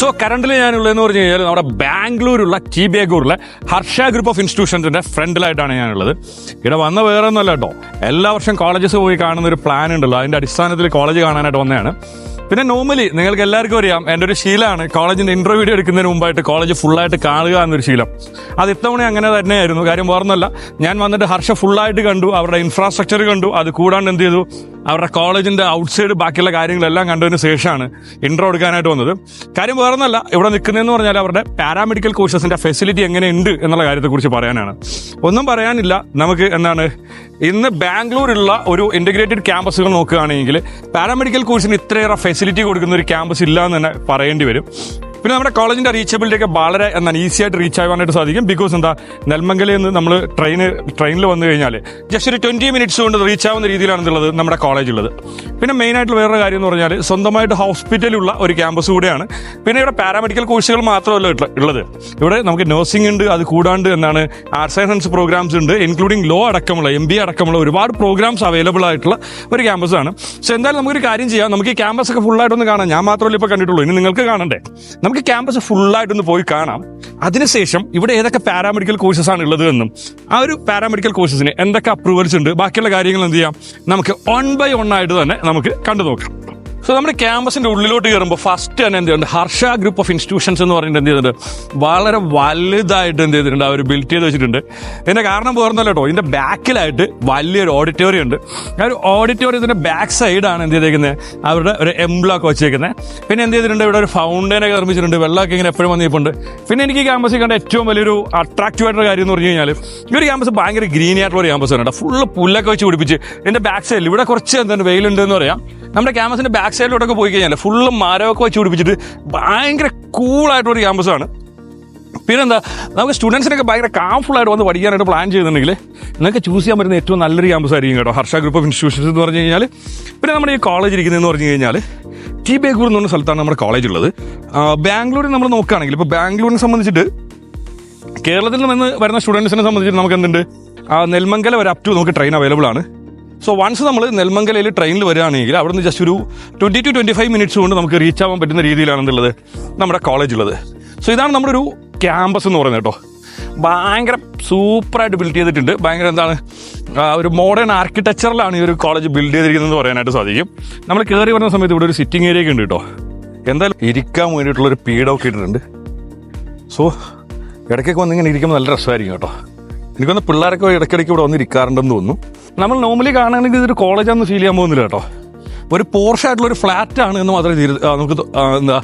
So കറണ്ടിൽ ഞാനുള്ളതെന്ന് പറഞ്ഞു കഴിഞ്ഞാൽ നമ്മുടെ ബാംഗ്ലൂരുള്ള ടി ബേഗൂരിലെ ഹർഷ ഗ്രൂപ്പ് ഓഫ് ഇൻസ്റ്റിറ്റ്യൂഷൻസിന്റെ ഫ്രണ്ടിലായിട്ടാണ് ഞാനുള്ളത്. ഇവിടെ വന്ന വേറെ ഒന്നുമല്ല കേട്ടോ. എല്ലാ വർഷം കോളേജസ് പോയി കാണുന്ന ഒരു പ്ലാൻ ഉണ്ടല്ലോ. അതിന്റെ അടിസ്ഥാനത്തിൽ കോളേജ് കാണാനായിട്ട് വന്നതാണ്. പിന്നെ നോർമലി നിങ്ങൾക്ക് എല്ലാവർക്കും അറിയാം എന്റെ ഒരു ശീലമാണ് കോളേജിന്റെ ഇന്റർവ്യൂ എടുക്കുന്നതിന് മുമ്പായിട്ട് കോളേജ് ഫുള്ളായിട്ട് കാണുക എന്നൊരു ശീലം. അത് ഇത്തവണ അങ്ങനെ തന്നെയായിരുന്നു. കാര്യം വേറൊന്നുമല്ല. ഞാൻ വന്നിട്ട് ഹർഷ ഫുള്ളായിട്ട് കണ്ടു അവരുടെ ഇൻഫ്രാസ്ട്രക്ചർ കണ്ടു. അത് കൂടാണ്ട് എന്ത് ചെയ്തു? അവരുടെ കോളേജിന്റെ ഔട്ട്സൈഡ് ബാക്കിയുള്ള കാര്യങ്ങളെല്ലാം കണ്ടതിന് ശേഷമാണ് ഇൻട്രോ എടുക്കാനായിട്ട് വന്നത്. കാര്യം വേറൊന്നല്ല ഇവിടെ നിൽക്കുന്നതെന്ന് പറഞ്ഞാൽ അവരുടെ പാരാമെഡിക്കൽ കോഴ്സസിന്റെ ഫെസിലിറ്റി എങ്ങനെയുണ്ട് എന്നുള്ള കാര്യത്തെക്കുറിച്ച് പറയാനാണ്. ഒന്നും പറയാനില്ല നമുക്ക് എന്താണ് ഇന്ന് ബാംഗ്ലൂരുള്ള ഒരു ഇന്റഗ്രേറ്റഡ് ക്യാമ്പസുകൾ നോക്കുകയാണെങ്കിൽ പാരാമെഡിക്കൽ കോഴ്സിന് ഇത്രയേറെ ഫെസിലിറ്റി കൊടുക്കുന്ന ഒരു ക്യാമ്പസ് ഇല്ല എന്ന് തന്നെ പറയേണ്ടി വരും. പിന്നെ നമ്മുടെ കോളേജിന്റെ റീച്ചബിലിറ്റി ഒക്കെ വളരെ എന്താണ് ഈസി ആയിട്ട് റീച്ച് ആവാനായിട്ട് സാധിക്കും. ബിക്കോസ് എന്താ നെൽമംഗലയിൽ നിന്ന് നമ്മൾ ട്രെയിൻ ട്രെയിനിൽ വന്നു കഴിഞ്ഞാൽ ജസ്റ്റ് ഒരു ട്വന്റി മിനിറ്റ്സ് കൊണ്ട് റീച്ച് ആവുന്ന രീതിയിലാണെന്നുള്ളത് നമ്മുടെ കോളേജ് ഉള്ളത് പിന്നെ മെയിൻ ആയിട്ട് വേറൊരു കാര്യം എന്ന് പറഞ്ഞാൽ സ്വന്തമായിട്ട് ഹോസ്പിറ്റലുള്ള ഒരു ക്യാമ്പസ് കൂടെയാണ്. പിന്നെ ഇവിടെ പാരാമെഡിക്കൽ കോഴ്സുകൾ മാത്രമല്ല ഉള്ളത്. ഇവിടെ നമുക്ക് നഴ്സിംഗ് ഉണ്ട് അത് കൂടാണ്ട് എന്താണ് ആർട്സ് ആൻഡ് സയൻസ് പ്രോഗ്രാംസ് ഉണ്ട് ഇൻക്ലൂഡിങ് ലോ അടക്കമുള്ള എം ബി അടക്കമുള്ള ഒരുപാട് പ്രോഗ്രാംസ് അവൈലബിൾ ആയിട്ടുള്ള ഒരു ക്യാമ്പസ് ആണ്. സോ എന്തായാലും നമുക്കൊരു കാര്യം ചെയ്യാം. നമുക്ക് ഈ ക്യാമ്പസ് ഒക്കെ ഫുള്ളായിട്ടൊന്ന് കാണാം. ഞാൻ മാത്രമല്ല ഇപ്പോൾ കണ്ടിട്ടുള്ളൂ. ഇനി നിങ്ങൾക്ക് കാണണ്ടേ? നമുക്ക് ക്യാമ്പസ് ഫുള്ളായിട്ടൊന്ന് പോയി കാണാം. അതിനുശേഷം ഇവിടെ ഏതൊക്കെ പാരാമെഡിക്കൽ കോഴ്സസ് ആണ് ഉള്ളത് എന്നും ആ ഒരു പാരാമെഡിക്കൽ കോഴ്സസിന് എന്തൊക്കെ അപ്രൂവൽസ് ഉണ്ട് ബാക്കിയുള്ള കാര്യങ്ങൾ എന്ത് ചെയ്യാം? നമുക്ക് വൺ ബൈ വൺ ആയിട്ട് തന്നെ നമുക്ക് കണ്ടു നോക്കാം സോ നമ്മുടെ ക്യാമ്പസിന്റെ ഉള്ളിലോട്ട് കയറുമ്പോൾ ഫസ്റ്റ് തന്നെ എന്ത് ചെയ്യുന്നുണ്ട് ഹർഷ ഗ്രൂപ്പ് ഓഫ് ഇൻസ്റ്റിറ്റ്യൂഷൻസ് എന്ന് പറഞ്ഞിട്ട് എന്ത് ചെയ്തിട്ടുണ്ട്? വളരെ വലുതായിട്ട് എന്ത് ചെയ്തിട്ടുണ്ട്? അവർ ബിൽഡ് ചെയ്ത് വെച്ചിട്ടുണ്ട്. ഇതിന്റെ കാരണം പോർന്നല്ലോ കേട്ടോ. ഇതിന്റെ ബാക്കിലായിട്ട് വലിയൊരു ഓഡിറ്റോറിയം ഉണ്ട്. ആ ഒരു ഓഡിറ്റോറിയത്തിന്റെ ബാക്ക് സൈഡാണ് എന്ത് ചെയ്തേക്കുന്നത് അവരുടെ ഒരു എംബ്ലോക്ക് വെച്ചേക്കുന്നത് പിന്നെ എന്ത് ചെയ്തിട്ടുണ്ട്? ഇവിടെ ഒരു ഫൗണ്ടൈനൊക്കെ നിർമ്മിച്ചിട്ടുണ്ട്. വെള്ളമൊക്കെ ഇങ്ങനെ എപ്പോഴും വന്നിട്ടുണ്ട് പിന്നെ എനിക്ക് ഈ ക്യാമ്പസിൽ കണ്ട ഏറ്റവും വലിയൊരു അട്രാക്റ്റീവ് ആയിട്ടുള്ള കാര്യം എന്ന് പറഞ്ഞു കഴിഞ്ഞാൽ ഈ ഒരു ക്യാമ്പസ് ഭയങ്കര ഗ്രീൻ ആയിട്ടുള്ള ഒരു ക്യാമ്പസ് ആണ് ഫുള്ള് പുല്ലൊക്കെ വെച്ച് പിടിപ്പിച്ച് ഇതിന്റെ ബാക്ക് സൈഡിൽ ഇവിടെ കുറച്ച് എന്താണ് വെയിലുണ്ടെന്ന് പറയാം. നമ്മുടെ ക്യാമ്പസിന്റെ ബാക്ക് സൈഡിലോട്ടൊക്കെ പോയി കഴിഞ്ഞാൽ ഫുള്ള് മരമൊക്കെ വെച്ച് പിടിപ്പിച്ചിട്ട് ഭയങ്കര കൂളായിട്ടൊരു ക്യാമ്പസാണ് പിന്നെന്താ നമുക്ക് സ്റ്റുഡൻസിനൊക്കെ ഭയങ്കര കാംഫുള്ളായിട്ട് വന്ന് പഠിക്കാനായിട്ട് പ്ലാൻ ചെയ്യുന്നുണ്ടെങ്കിൽ നിങ്ങൾക്ക് ചൂസ് ചെയ്യാൻ പറ്റുന്ന ഏറ്റവും നല്ലൊരു ക്യാമ്പസ് ആയിരിക്കും കേട്ടോ ഹർഷ ഗ്രൂപ്പ് ഓഫ് ഇൻസ്റ്റിറ്റ്യൂഷൻസ് എന്ന് പറഞ്ഞു കഴിഞ്ഞാൽ പിന്നെ നമ്മുടെ ഈ കോളേജ് ഇരിക്കുന്നതെന്ന് പറഞ്ഞു കഴിഞ്ഞാൽ ടി ബേഗൂർ എന്ന് പറഞ്ഞ സ്ഥലത്താണ് നമ്മുടെ കോളേജ് ഉള്ളത്. ബാംഗ്ലൂരിൽ നമ്മൾ നോക്കുകയാണെങ്കിൽ ഇപ്പോൾ ബാംഗ്ലൂരിനെ സംബന്ധിച്ചിട്ട് കേരളത്തിൽ നിന്ന് വരുന്ന സ്റ്റുഡൻസിനെ സംബന്ധിച്ചിട്ട് നമുക്ക് എന്തുണ്ട്? നെൽമംഗലം വരെ അപ് ടു നമുക്ക് ട്രെയിൻ അവൈലബിൾ ആണ്. സോ വൺസ് നമ്മൾ നെൽമംഗലയിൽ ട്രെയിനിൽ വരികയാണെങ്കിൽ അവിടെ നിന്ന് ജസ്റ്റ് ഒരു twenty to twenty five minutes കൊണ്ട് നമുക്ക് റീച്ച് ആവാൻ പറ്റുന്ന രീതിയിലാണ് എന്തുള്ളത് നമ്മുടെ കോളേജ് ഉള്ളത്. സോ ഇതാണ് നമ്മുടെ ഒരു ക്യാമ്പസ് എന്ന് പറയുന്നത് കേട്ടോ. ഭയങ്കര സൂപ്പറായിട്ട് ബിൽഡ് ചെയ്തിട്ടുണ്ട്. ഭയങ്കര എന്താണ് ഒരു മോഡേൺ ആർക്കിടെക്ചറിലാണ് ഈ ഒരു കോളേജ് ബിൽഡ് ചെയ്തിരിക്കുന്നത് പറയാനായിട്ട് സാധിക്കും. നമ്മൾ കയറി വരുന്ന സമയത്ത് ഇവിടെ ഒരു സിറ്റിംഗ് ഏരിയ ഒക്കെ ഉണ്ട് കേട്ടോ. എന്തായാലും ഇരിക്കാൻ വേണ്ടിയിട്ടുള്ളൊരു പീഡൊക്കെ ഇട്ടിട്ടുണ്ട്. സോ ഇടയ്ക്കൊക്കെ വന്നിങ്ങനെ ഇരിക്കുമ്പോൾ നല്ല രസമായിരിക്കും കേട്ടോ. എനിക്കൊന്ന് പിള്ളേരൊക്കെ ഇടയ്ക്കിടയ്ക്ക് ഇവിടെ വന്നിരിക്കാറുണ്ടെന്ന് തോന്നുന്നു. നമ്മൾ നോർമലി കാണുകയാണെങ്കിൽ ഇതൊരു കോളേജാണെന്ന് ഫീൽ ചെയ്യാൻ പോകുന്നില്ല കേട്ടോ. ഒരു പോർഷായിട്ടുള്ള ഒരു ഫ്ലാറ്റ് ആണ് എന്ന് മാത്രമേ തീരു- നമുക്ക് എന്താ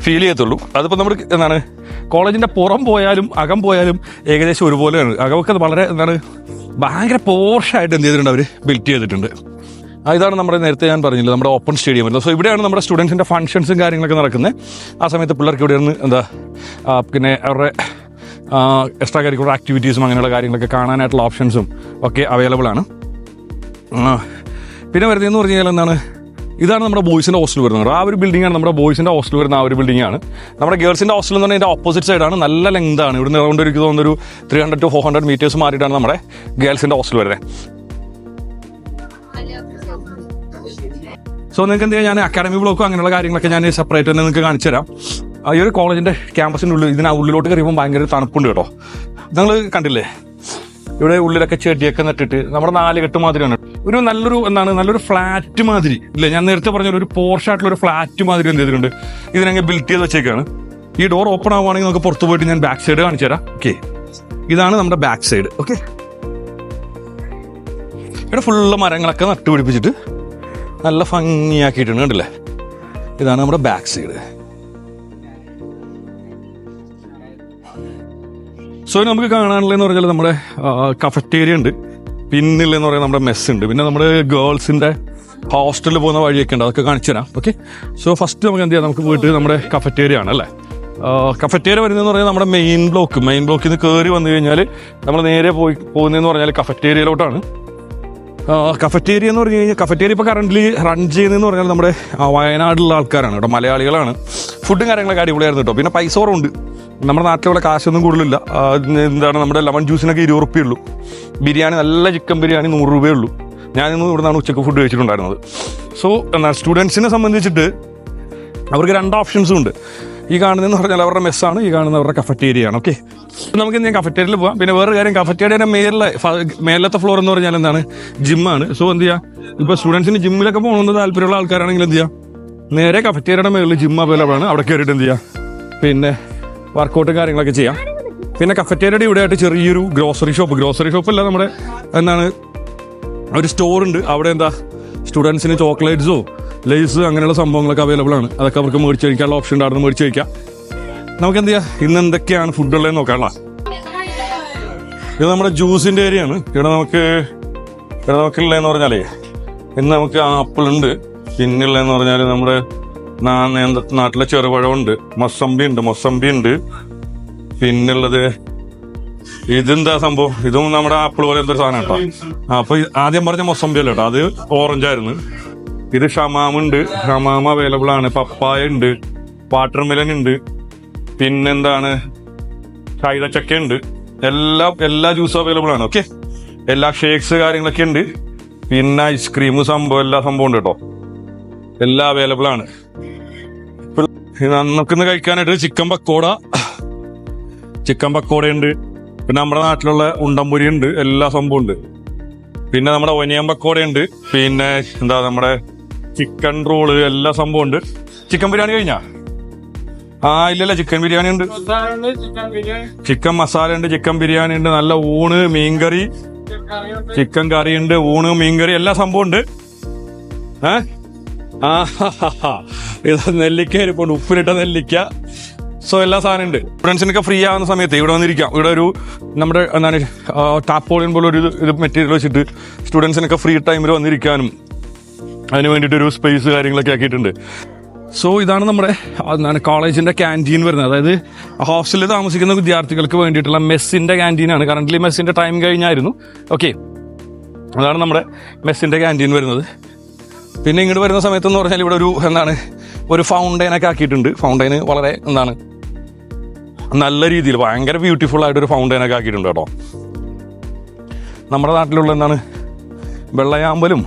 ഫീൽ ചെയ്യത്തുള്ളൂ. അതിപ്പോൾ നമ്മൾ എന്താണ് കോളേജിന്റെ പുറം പോയാലും അകം പോയാലും ഏകദേശം ഒരുപോലെയാണ്. അകമൊക്കെ വളരെ എന്താണ് ഭയങ്കര പോർഷായിട്ട് എന്ത് ചെയ്തിട്ടുണ്ട് അവർ ബിൽറ്റ് ചെയ്തിട്ടുണ്ട്. ഇതാണ് നമ്മുടെ നേരത്തെ ഞാൻ പറഞ്ഞില്ല നമ്മുടെ ഓപ്പൺ സ്റ്റേഡിയം സോ ഇവിടെയാണ് നമ്മുടെ സ്റ്റുഡൻസിന്റെ ഫംഗ്ഷൻസും കാര്യങ്ങളൊക്കെ നടക്കുന്നത്. ആ സമയത്ത് പിള്ളേർക്ക് ഇവിടെയാണ് എന്താ പിന്നെ അവരുടെ എക്സ്ട്രാ കരിക്കുലർ ആക്ടിവിറ്റീസും അങ്ങനെയുള്ള കാര്യങ്ങളൊക്കെ കാണാനായിട്ടുള്ള ഓപ്ഷൻസും ഒക്കെ അവൈലബിൾ ആണ്. പിന്നെ വരുന്നതെന്ന് പറഞ്ഞു കഴിഞ്ഞാൽ എന്താണ്? ഇതാണ് നമ്മുടെ ബോയ്സിന്റെ ഹോസ്റ്റൽ വരുന്നത്. ആ ഒരു ബിൽഡിംഗ് ആണ് നമ്മുടെ ബോയ്സിന്റെ ഹോസ്റ്റൽ വരുന്ന ആ ഒരു ബിൽഡിംഗ് ആണ്. നമ്മുടെ ഗേൾസിന്റെ ഹോസ്റ്റൽ എന്ന് പറഞ്ഞാൽ ഇതിന്റെ ഓപ്പോസിറ്റ് സൈഡാണ് നല്ല ലെങ്ത് ആണ്. ഇവിടുന്ന് അറൗണ്ട് എനിക്ക് തോന്നുന്നൊരു three hundred to four hundred metres മാറിയിട്ടാണ് നമ്മുടെ ഗേൾസിന്റെ ഹോസ്റ്റൽ വരുന്നത്. സോ നിങ്ങൾക്ക് എന്ത് ചെയ്യാം? ഞാൻ അക്കാഡമി ബ്ലോക്കും അങ്ങനെയുള്ള കാര്യങ്ങളൊക്കെ ഞാൻ സെപ്പറേറ്റ് തന്നെ നിങ്ങൾക്ക് കാണിച്ചു തരാം ഈ ഒരു കോളേജിന്റെ ക്യാമ്പസിന്റെ ഉള്ളിൽ ഇതിന് ഉള്ളിലോട്ട് കയറിയപ്പോൾ ഭയങ്കര തണുപ്പുണ്ട് കേട്ടോ. നിങ്ങൾ കണ്ടില്ലേ? ഇവിടെ ഉള്ളിലൊക്കെ ചെടിയൊക്കെ നട്ടിട്ട് നമ്മുടെ നാലുകെട്ട് മാതിരിയാണ്. ഒരു നല്ലൊരു എന്താണ് നല്ലൊരു ഫ്ലാറ്റ് മാതിരി. ഇല്ലേ? ഞാൻ നേരത്തെ പറഞ്ഞ ഒരു പോർഷായിട്ടുള്ള ഒരു ഫ്ലാറ്റ് മാതിരി എന്ത് ചെയ്തിട്ടുണ്ട്. ഇതിനങ്ങ് ബിൽറ്റ് ചെയ്ത് വെച്ചേക്കാണ്. ഈ ഡോർ ഓപ്പൺ ആവുകയാണെങ്കിൽ നമുക്ക് പുറത്ത് പോയിട്ട് ഞാൻ ബാക്ക് സൈഡ് കാണിച്ചു തരാം. ഓക്കെ ഇതാണ് നമ്മുടെ ബാക്ക് സൈഡ് ഓക്കെ ഇവിടെ ഫുള്ള് മരങ്ങളൊക്കെ നട്ടുപിടിപ്പിച്ചിട്ട് നല്ല ഭംഗിയാക്കിയിട്ടുണ്ട് കണ്ടില്ലേ? ഇതാണ് നമ്മുടെ ബാക്ക് സൈഡ് സോ നമുക്ക് കാണാനുള്ളതെന്ന് പറഞ്ഞാൽ നമ്മുടെ കഫറ്റേരിയ ഉണ്ട്. പിന്നില്ലെന്ന് പറയുന്നത് നമ്മുടെ മെസ് ഉണ്ട്. പിന്നെ നമ്മുടെ ഗേൾസിന്റെ ഹോസ്റ്റലിൽ പോകുന്ന വഴിയൊക്കെ ഉണ്ട്. അതൊക്കെ കാണിച്ചു തരാം. ഓക്കെ സോ ഫസ്റ്റ് നമുക്ക് എന്ത് ചെയ്യാം? നമുക്ക് വീട്ടിൽ നമ്മുടെ കഫറ്റേരിയ ആണ് അല്ലേ? കഫറ്റേരിയ വരുന്നതെന്ന് പറഞ്ഞാൽ നമ്മുടെ മെയിൻ ബ്ലോക്ക് മെയിൻ ബ്ലോക്കിൽ നിന്ന് കയറി വന്നു കഴിഞ്ഞാൽ നമ്മൾ നേരെ പോയി പോകുന്നതെന്ന് പറഞ്ഞാൽ കഫറ്റേരിയയിലോട്ടാണ് കഫറ്റേരിയ എന്ന് പറഞ്ഞു കഴിഞ്ഞാൽ കഫറ്റേരിയ ഇപ്പോൾ കറണ്ട്ലി റൺ ചെയ്യുന്നതെന്ന് പറഞ്ഞാൽ നമ്മുടെ വയനാട്ടിലുള്ള ആൾക്കാരാണ് കേട്ടോ മലയാളികളാണ്. ഫുഡും കാര്യങ്ങളൊക്കെ അടിപൊളിയായിരുന്നു കേട്ടോ. പിന്നെ പൈസ കുറവുണ്ട്. നമ്മുടെ നാട്ടിലുള്ള കാശൊന്നും കൂടുതലില്ല. എന്താണ് നമ്മുടെ ലെമൺ ജ്യൂസിനൊക്കെ ഇരുപത് റുപ്യ ഉള്ളൂ. ബിരിയാണി നല്ല ചിക്കൻ ബിരിയാണി നൂറ് രൂപയേ ഉള്ളൂ. ഞാനിന്ന് ഇവിടെ നിന്നാണ് ഉച്ചയ്ക്ക് ഫുഡ് കഴിച്ചിട്ടുണ്ടായിരുന്നത്. സോ എന്നാൽ സ്റ്റുഡൻസിനെ സംബന്ധിച്ചിട്ട് അവർക്ക് രണ്ട് ഓപ്ഷൻസും ഉണ്ട്. ഈ കാണുന്നതെന്ന് പറഞ്ഞാൽ അവരുടെ മെസ്സാണ് ഈ കാണുന്ന അവരുടെ കഫറ്റേരിയ ആണ് ഓക്കെ നമുക്ക് ഞാൻ കഫറ്റേരിയിൽ പോവാം. പിന്നെ വേറെ കാര്യം കഫറ്റേരിയുടെ മേലിലെ ഫ- മേലത്തെ ഫ്ലോർ എന്ന് പറഞ്ഞാൽ എന്താണ്? ജിമ്മാണ് സോ എന്ത് ചെയ്യുക ഇപ്പോൾ സ്റ്റുഡൻസിന് ജിമ്മിലൊക്കെ പോകണമെന്ന് താല്പര്യമുള്ള ആൾക്കാരാണെങ്കിൽ എന്ത് ചെയ്യാം? നേരെ കഫറ്റേരിയുടെ മേളിൽ ജിമ്മ അവൈലബിൾ ആണ്. അവിടെ കയറിയിട്ട് എന്ത് ചെയ്യാം? പിന്നെ വർക്കൗട്ടും കാര്യങ്ങളൊക്കെ ചെയ്യാം. പിന്നെ കഫറ്റേരിയുടെ ഇവിടെ ആയിട്ട് ചെറിയൊരു ഗ്രോസറി ഷോപ്പ് ഗ്രോസറി ഷോപ്പ് അല്ല നമ്മുടെ എന്താണ് ഒരു സ്റ്റോർ ഉണ്ട്. അവിടെ എന്താ? സ്റ്റുഡൻസിന് ചോക്ലേറ്റ്സോ ലേസ് അങ്ങനെയുള്ള സംഭവങ്ങളൊക്കെ അവൈലബിൾ ആണ്. അതൊക്കെ അവർക്ക് മേടിച്ച് കഴിക്കാനുള്ള ഓപ്ഷൻ ഉണ്ട് അവിടെ മേടിച്ച് കഴിക്കാം നമുക്ക് എന്ത് ചെയ്യാം? ഇന്ന് എന്തൊക്കെയാണ് ഫുഡ് ഉള്ളതെന്ന് നോക്കാനുള്ള ഇത് നമ്മുടെ ജ്യൂസിന്റെ ഏരിയ ആണ് ഇവിടെ നമുക്ക് ഇവിടെ നമുക്കുള്ളതെന്ന് പറഞ്ഞാലേ ഇന്ന് നമുക്ക് ആപ്പിൾ ഉണ്ട്. പിന്നുള്ളതെന്ന് പറഞ്ഞാൽ നമ്മുടെ നാട്ടിലെ ചെറുപഴമുണ്ട് മൊസമ്പി ഉണ്ട് മൊസമ്പി ഉണ്ട്. പിന്നുള്ളത് ഇതെന്താ സംഭവം? ഇതും നമ്മുടെ ആപ്പിൾ പോലെ എന്തൊരു സാധനം കേട്ടോ. അപ്പൊ ആദ്യം പറഞ്ഞ മൊസമ്പി അല്ല കേട്ടോ? അത് ഓറഞ്ച് ആയിരുന്നു. ഇത് ഷമാമുണ്ട്. ഷമാമ അവൈലബിൾ ആണ്. പപ്പായ ഉണ്ട്. വാട്ടർ മെലൻ ഉണ്ട്. പിന്നെന്താണ്? ചൈതച്ചക്ക ഉണ്ട്. എല്ലാ എല്ലാ ജ്യൂസും അവൈലബിൾ ആണ്. ഓക്കെ എല്ലാ ഷേക്സ് കാര്യങ്ങളൊക്കെ ഉണ്ട്. പിന്നെ ഐസ്ക്രീം സംഭവം എല്ലാ സംഭവം ഉണ്ട് കേട്ടോ. എല്ലാം അവൈലബിൾ ആണ്. നമുക്കിന്ന് കഴിക്കാനായിട്ട് ചിക്കൻ പക്കോട. ചിക്കൻ പക്കോട ഉണ്ട്. പിന്നെ നമ്മുടെ നാട്ടിലുള്ള ഉണ്ടംപുരി ഉണ്ട്. എല്ലാ സംഭവം ഉണ്ട്. പിന്നെ നമ്മുടെ ഒനിയം പക്കോട ഉണ്ട്. പിന്നെ എന്താ നമ്മുടെ ചിക്കൻ റോൾ എല്ലാ സംഭവം ഉണ്ട്. ചിക്കൻ ബിരിയാണി കഴിഞ്ഞാ? ആ ഇല്ലല്ല ചിക്കൻ ബിരിയാണി ഉണ്ട്. ചിക്കൻ മസാല ഉണ്ട് ചിക്കൻ ബിരിയാണി ഉണ്ട് നല്ല ഊണ് മീൻകറി. ചിക്കൻ കറി ഉണ്ട്. ഊണ് മീൻകറി എല്ലാ സംഭവം ഉണ്ട്. ഏ? ആ ഇത് നെല്ലിക്ക ഇരിപ്പുണ്ട് ഉപ്പിലിട്ട നെല്ലിക്ക. സോ എല്ലാ സാധനം ഉണ്ട്. ഫ്രണ്ട്സിനൊക്കെ ഫ്രീ ആവുന്ന സമയത്ത് ഇവിടെ വന്നിരിക്കാം. ഇവിടെ ഒരു നമ്മുടെ എന്താണ് ടാപ്പോളിയൻ പോലെ ഒരു ഇത് മെറ്റീരിയൽ വെച്ചിട്ട് സ്റ്റുഡൻസിനൊക്കെ ഫ്രീ ടൈമിൽ വന്നിരിക്കാനും. അതിന് വേണ്ടിയിട്ട് ഒരു സ്പേസ് കാര്യങ്ങളൊക്കെ ആക്കിയിട്ടുണ്ട്. സോ ഇതാണ് നമ്മുടെ എന്താണ് കോളേജിന്റെ ക്യാന്റീൻ വരുന്നത്. അതായത് ഹോസ്റ്റലിൽ താമസിക്കുന്ന വിദ്യാർത്ഥികൾക്ക് വേണ്ടിയിട്ടുള്ള മെസ്സിന്റെ ക്യാന്റീനാണ് കറന്റ് മെസ്സിന്റെ ടൈം കഴിഞ്ഞായിരുന്നു. ഓക്കെ അതാണ് നമ്മുടെ മെസ്സിന്റെ ക്യാന്റീൻ വരുന്നത്. പിന്നെ ഇങ്ങോട്ട് വരുന്ന സമയത്ത് എന്ന് പറഞ്ഞാൽ ഇവിടെ ഒരു എന്താണ് ഒരു ഫൗണ്ടൈനൊക്കെ ആക്കിയിട്ടുണ്ട്. ഫൗണ്ടൈന് വളരെ എന്താണ് നല്ല രീതിയിൽ ഭയങ്കര ബ്യൂട്ടിഫുൾ ആയിട്ട് ഒരു ഫൗണ്ടൈനൊക്കെ ആക്കിയിട്ടുണ്ട് കേട്ടോ. നമ്മുടെ നാട്ടിലുള്ള എന്താണ് വെള്ളയാമ്പലും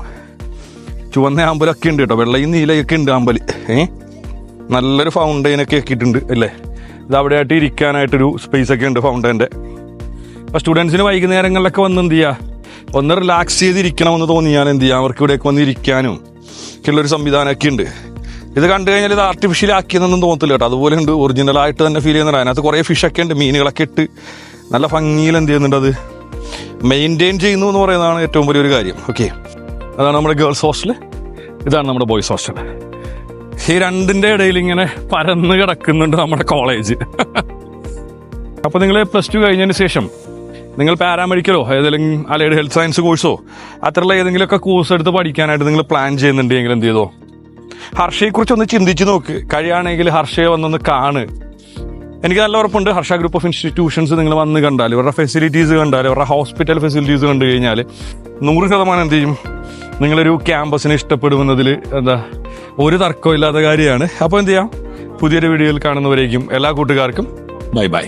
ചുവന്ന ആമ്പലൊക്കെ ഉണ്ട് കേട്ടോ. വെള്ളയും നീലയൊക്കെ ഉണ്ട് ആമ്പൽ ഏ? നല്ലൊരു ഫൗണ്ടൈനൊക്കെ ആക്കിയിട്ടുണ്ട് അല്ലേ? ഇത് അവിടെ ആയിട്ട് ഇരിക്കാനായിട്ടൊരു സ്പേസ് ഒക്കെ ഉണ്ട് ഫൗണ്ടൈന്റെ അപ്പോൾ സ്റ്റുഡൻസിന് വൈകുന്നേരങ്ങളിലൊക്കെ വന്ന് എന്ത് ചെയ്യുക ഒന്ന് റിലാക്സ് ചെയ്തിരിക്കണമെന്ന് തോന്നിയാൽ എന്ത് ചെയ്യുക അവർക്ക് ഇവിടേക്ക് വന്ന് ഇരിക്കാനും ഒക്കെയുള്ളൊരു സംവിധാനമൊക്കെ ഉണ്ട്. ഇത് കണ്ടു കഴിഞ്ഞാൽ ഇത് ആർട്ടിഫിഷ്യൽ ആക്കിയെന്നൊന്നും തോന്നത്തില്ല കേട്ടോ. അതുപോലെ ഉണ്ട് ഒറിജിനൽ ആയിട്ട് തന്നെ ഫീൽ ചെയ്യുന്നുണ്ട് അതിനകത്ത് കുറേ ഫിഷൊക്കെ ഉണ്ട് മീനുകളൊക്കെ ഇട്ട് നല്ല ഭംഗിയിൽ എന്ത് ചെയ്യുന്നുണ്ട് അത്? മെയിന്റെയിൻ ചെയ്യുന്നു എന്ന് പറയുന്നതാണ് ഏറ്റവും വലിയൊരു കാര്യം. ഓക്കെ അതാണ് നമ്മുടെ ഗേൾസ് ഹോസ്റ്റൽ ഇതാണ് നമ്മുടെ ബോയ്സ് ഹോസ്റ്റൽ ഈ രണ്ടിന്റെ ഇടയിൽ ഇങ്ങനെ പരന്ന് കിടക്കുന്നുണ്ട് നമ്മുടെ കോളേജ് അപ്പോൾ നിങ്ങൾ പ്ലസ് ടു കഴിഞ്ഞതിന് ശേഷം നിങ്ങൾ പാരാമെഡിക്കലോ ഏതെങ്കിലും അല്ലെങ്കിൽ ഹെൽത്ത് സയൻസ് കോഴ്സോ അത്തരമുള്ള ഏതെങ്കിലുമൊക്കെ കോഴ്സ് എടുത്ത് പഠിക്കാനായിട്ട് നിങ്ങൾ പ്ലാൻ ചെയ്യുന്നുണ്ടെങ്കിൽ എന്ത് ചെയ്തോ? ഹർഷയെക്കുറിച്ച് ഒന്ന് ചിന്തിച്ച് നോക്ക്. കഴിയുകയാണെങ്കിൽ ഹർഷയെ വന്നൊന്ന് കാണ്. എനിക്ക് നല്ല ഉറപ്പുണ്ട്. ഹർഷ ഗ്രൂപ്പ് ഓഫ് ഇൻസ്റ്റിറ്റ്യൂഷൻസ് നിങ്ങൾ വന്ന് കണ്ടാൽ ഇവരുടെ ഫെസിലിറ്റീസ് കണ്ടാൽ ഇവരുടെ ഹോസ്പിറ്റൽ ഫെസിലിറ്റീസ് കണ്ടു കഴിഞ്ഞാൽ നൂറ് ശതമാനം എന്ത് ചെയ്യും? നിങ്ങളൊരു ക്യാമ്പസിനെ ഇഷ്ടപ്പെടുമെന്നതിൽ എന്താ ഒരു തർക്കവും ഇല്ലാത്ത കാര്യമാണ്. അപ്പോൾ എന്ത് ചെയ്യാം? പുതിയൊരു വീഡിയോയിൽ കാണുന്നവരേക്കും എല്ലാ കൂട്ടുകാർക്കും ബൈ ബൈ